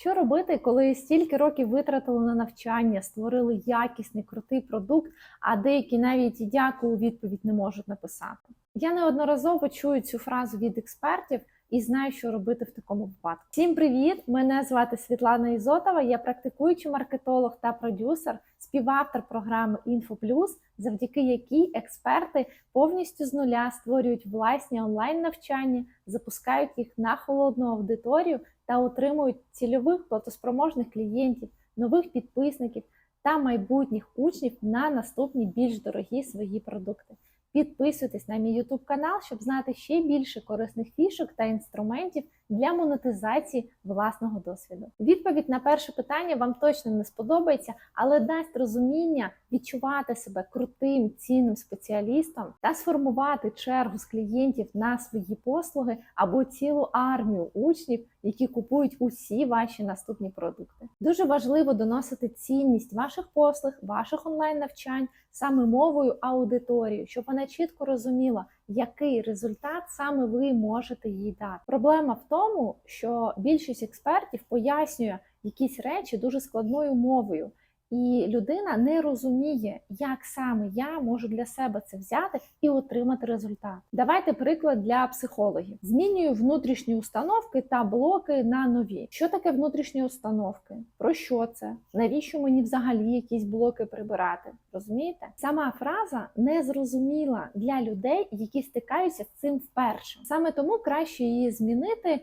Що робити, коли стільки років витратили на навчання, створили якісний крутий продукт, а деякі навіть дякую відповідь не можуть написати? Я неодноразово чую цю фразу від експертів і знаю, що робити в такому випадку. Всім привіт! Мене звати Світлана Ізотова. Я практикуючий маркетолог та продюсер, співавтор програми InfoPlus, завдяки якій експерти повністю з нуля створюють власні онлайн навчання, запускають їх на холодну аудиторію та отримують цільових платоспроможних клієнтів, нових підписників та майбутніх учнів на наступні більш дорогі свої продукти. Підписуйтесь на мій YouTube канал, щоб знати ще більше корисних фішок та інструментів для монетизації власного досвіду. Відповідь на перше питання вам точно не сподобається, але дасть розуміння відчувати себе крутим цінним спеціалістом та сформувати чергу з клієнтів на свої послуги або цілу армію учнів, які купують усі ваші наступні продукти. Дуже важливо доносити цінність ваших послуг, ваших онлайн навчань саме мовою аудиторію, щоб вона чітко розуміла, який результат саме ви можете їй дати. Проблема в тому, що більшість експертів пояснює якісь речі дуже складною мовою. І людина не розуміє, як саме я можу для себе це взяти і отримати результат. Давайте приклад для психологів. Змінюю внутрішні установки та блоки на нові. Що таке внутрішні установки? Про що це? Навіщо мені взагалі якісь блоки прибирати? Розумієте? Сама фраза не зрозуміла для людей, які стикаються з цим вперше. Саме тому краще її змінити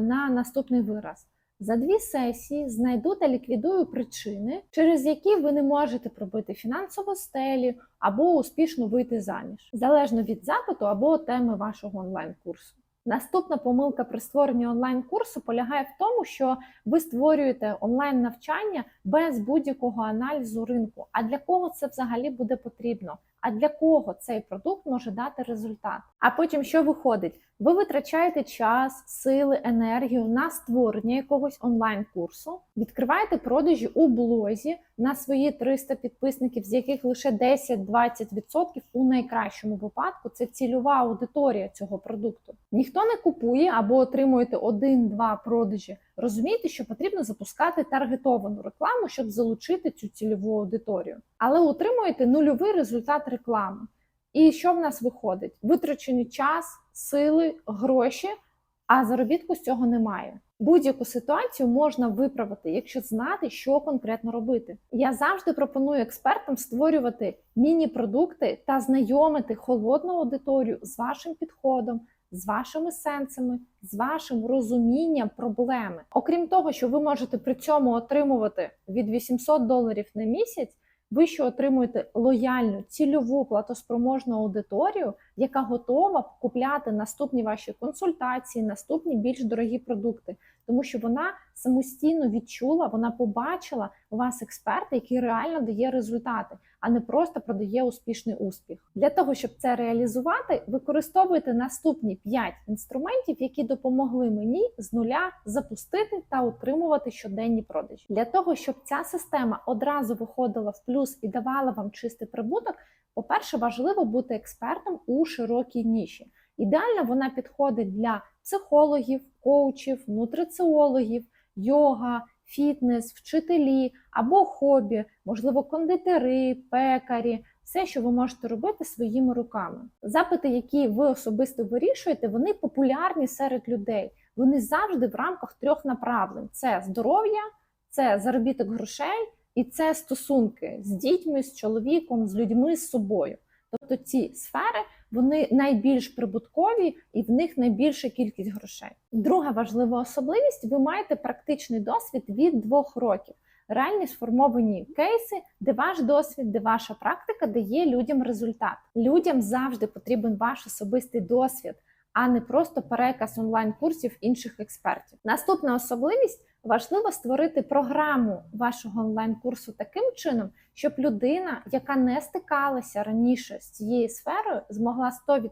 на наступний вираз. За дві сесії знайду та ліквідую причини, через які ви не можете пробити фінансову стелі або успішно вийти заміж, залежно від запиту або теми вашого онлайн-курсу. Наступна помилка при створенні онлайн-курсу полягає в тому, що ви створюєте онлайн-навчання без будь-якого аналізу ринку. А для кого це взагалі буде потрібно? А для кого цей продукт може дати результат? А потім що виходить? Ви витрачаєте час, сили, енергію на створення якогось онлайн-курсу, відкриваєте продажі у блозі на свої 300 підписників, з яких лише 10-20% у найкращому випадку це цільова аудиторія цього продукту. Ніхто не купує або отримуєте один-два продажі. Розумієте, що потрібно запускати таргетовану рекламу, щоб залучити цю цільову аудиторію, але отримуєте нульовий результат реклами. І що в нас виходить? Витрачений час, сили, гроші, а заробітку з цього немає. Будь-яку ситуацію можна виправити, якщо знати, що конкретно робити. Я завжди пропоную експертам створювати міні-продукти та знайомити холодну аудиторію з вашим підходом, з вашими сенсами, з вашим розумінням проблеми. Окрім того, що ви можете при цьому отримувати від 800 доларів на місяць. Ви ще отримуєте лояльну цільову платоспроможну аудиторію, яка готова купляти наступні ваші консультації, наступні більш дорогі продукти, тому що вона самостійно відчула, вона побачила у вас експерта, який реально дає результати, а не просто продає успішний успіх. Для того щоб це реалізувати, використовуйте наступні 5 інструментів, які допомогли мені з нуля запустити та отримувати щоденні продажі. Для того щоб ця система одразу виходила в плюс і давала вам чистий прибуток. По-перше, важливо бути експертом у широкій ніші. Ідеально вона підходить для психологів, коучів, нутриціологів, йога, фітнес, вчителі або хобі, можливо, кондитери, пекарі, все, що ви можете робити своїми руками. Запити, які ви особисто вирішуєте, вони популярні серед людей. Вони завжди в рамках трьох направлень: це здоров'я, це заробіток грошей. І це стосунки з дітьми, з чоловіком, з людьми, з собою. Тобто ці сфери вони найбільш прибуткові і в них найбільша кількість грошей. Друга важлива особливість: ви маєте практичний досвід від двох років. Реальні сформовані кейси, де ваш досвід, де ваша практика дає людям результат. Людям завжди потрібен ваш особистий досвід, а не просто переказ онлайн-курсів інших експертів. Наступна особливість важливо створити програму вашого онлайн-курсу таким чином, щоб людина, яка не стикалася раніше з цією сферою, змогла 100%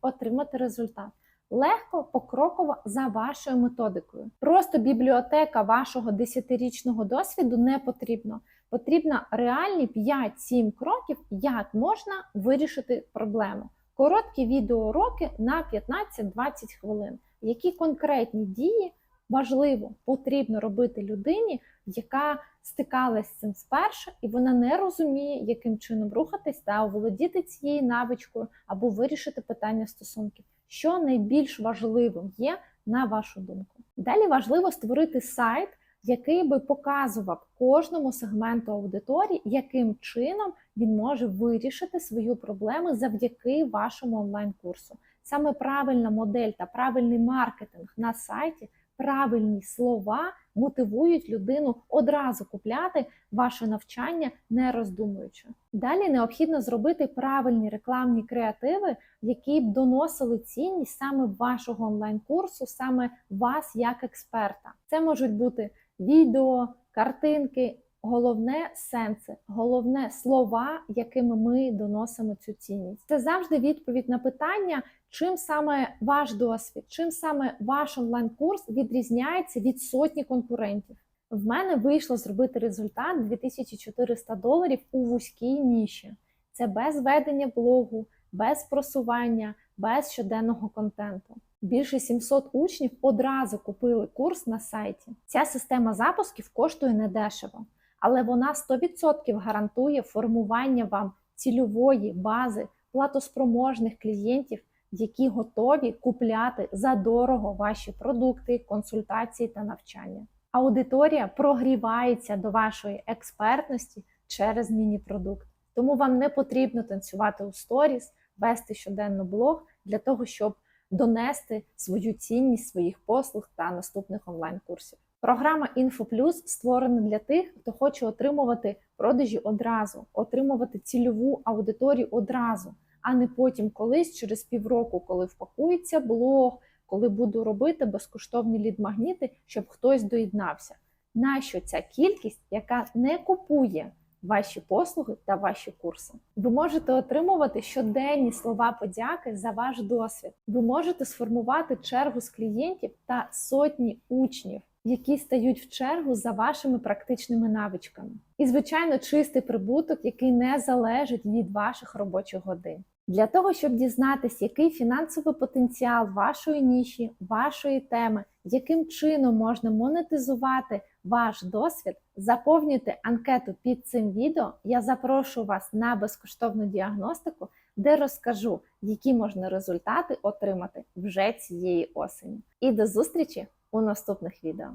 отримати результат. Легко, покроково за вашою методикою. Просто бібліотека вашого 10-річного досвіду не потрібно. Потрібно реальні 5-7 кроків, як можна вирішити проблему. Короткі відеоуроки на 15-20 хвилин, які конкретні дії важливо, потрібно робити людині, яка стикалась з цим спершу, і вона не розуміє, яким чином рухатись та оволодіти цією навичкою або вирішити питання стосунків, що найбільш важливим є на вашу думку. Далі важливо створити сайт, який би показував кожному сегменту аудиторії, яким чином він може вирішити свою проблему завдяки вашому онлайн-курсу. Саме правильна модель та правильний маркетинг на сайті, правильні слова мотивують людину одразу купляти ваше навчання, не роздумуючи. Далі необхідно зробити правильні рекламні креативи, які б доносили цінність саме вашого онлайн-курсу, саме вас як експерта. Це можуть бути відео, картинки. Головне сенси, головне слова, якими ми доносимо цю цінність. Це завжди відповідь на питання, чим саме ваш досвід, чим саме ваш онлайн-курс відрізняється від сотні конкурентів. В мене вийшло зробити результат 2400 доларів у вузькій ніші. Це без ведення блогу, без просування, без щоденного контенту. Більше 700 учнів одразу купили курс на сайті. Ця система запусків коштує недешево, але вона 100% гарантує формування вам цільової бази платоспроможних клієнтів, які готові купляти задорого ваші продукти, консультації та навчання. Аудиторія прогрівається до вашої експертності через міні-продукт. Тому вам не потрібно танцювати у сторіс, вести щоденно блог для того, щоб донести свою цінність своїх послуг та наступних онлайн-курсів. Програма InfoPlus створена для тих, хто хоче отримувати продажі одразу, отримувати цільову аудиторію одразу, а не потім колись через півроку, коли впакується блог, коли буду робити безкоштовні лід-магніти, щоб хтось доєднався. Нащо ця кількість, яка не купує ваші послуги та ваші курси? Ви можете отримувати щоденні слова подяки за ваш досвід. Ви можете сформувати чергу з клієнтів та сотні учнів які стають в чергу за вашими практичними навичками. І, звичайно, чистий прибуток, який не залежить від ваших робочих годин. Для того, щоб дізнатися, який фінансовий потенціал вашої ніші, вашої теми, яким чином можна монетизувати ваш досвід, заповнюйте анкету під цим відео. Я запрошую вас на безкоштовну діагностику, де розкажу, які можна результати отримати вже цієї осені. І до зустрічі! у наступних відео.